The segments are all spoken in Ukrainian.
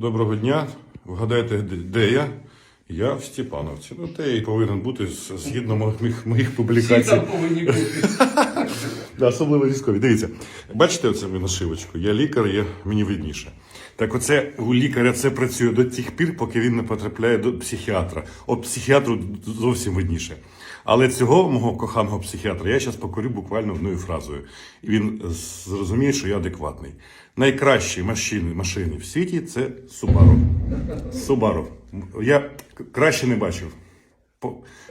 Доброго дня. Вгадайте, де- я? Я в Степановці. Ну, те і повинен бути згідно моїх, моїх Всі публікацій. там повинні бути. Особливо військові. Дивіться, бачите оце нашивочку? Я лікар, я, мені видніше. Так оце у лікаря це працює до тих пір, поки він не потрапляє до психіатра. От психіатру зовсім видніше. Але цього мого коханого психіатра я зараз покорю буквально одною фразою. І він зрозуміє, що я адекватний. Найкращі машини, машини в світі це Subaru. Subaru. Я краще не бачив.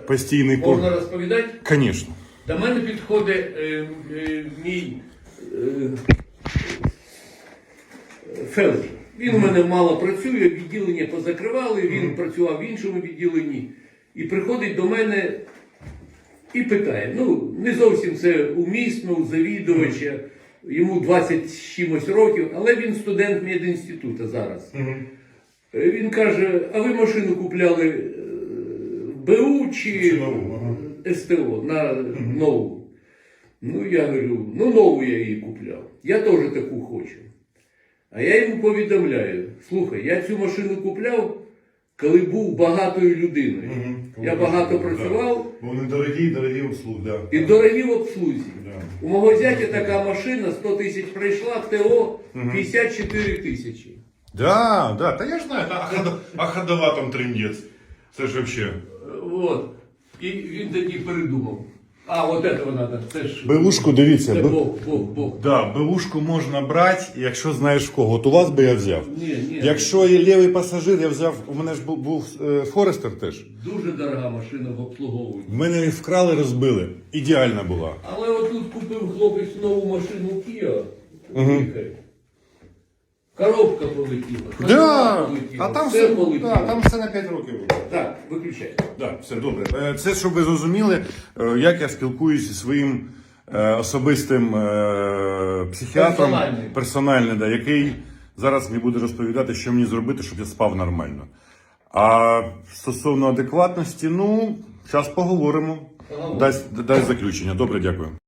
Постійний Можна розповідати? Звісно. До мене підходить е, е, мій е, фельдшер. Він у мене мало працює, відділення позакривали, він працював в іншому відділенні. І приходить до мене і питає: ну, не зовсім це умісно, у завідувача, йому 20 чимось років, але він студент медінституту зараз. Е, Він каже: а ви машину купляли е, БУ чи. СТО на нову? Ну, я говорю, ну нову я її купляв. Я теж таку хочу. А я йому повідомляю: слухай, я цю машину купляв, коли був багатою людиною. Я багато працював Бо вони дорогі, дорогі услуг, да. і дорогі в обслузі. Да. У мого зятя така машина 100 тисяч пройшла, ТО 54 тисячі. Да, да, та я ж знаю, а, ходо- ходова там трендець. Це ж вообще. Вот. І він тоді передумав. А, от этого надо. Це ж Беушку, дивіться. це бе- Бог, Бог, Бог. Да, беушку можна брати, якщо знаєш в кого. От у вас би я взяв. Ні, ні. Якщо є лівий пасажир, я взяв, у мене ж був, був е, Форестер теж. Дуже дорога машина в обслуговуванні. В мене її вкрали, розбили. Ідеальна була. Але отут купив хлопець нову машину Kia. Слухай. Коробка полетіла. Да, полетіла, а там все все, полетіло. да, там все на 5 років. Так, виключай. Да, все добре. Е, Це щоб ви зрозуміли, е, як я спілкуюся зі своїм е, особистим е, психіатром Персональним. персональним, да, який зараз мені буде розповідати, що мені зробити, щоб я спав нормально. А стосовно адекватності, ну, зараз поговоримо. Поговоримо. Дасть, дасть заключення. Добре, дякую.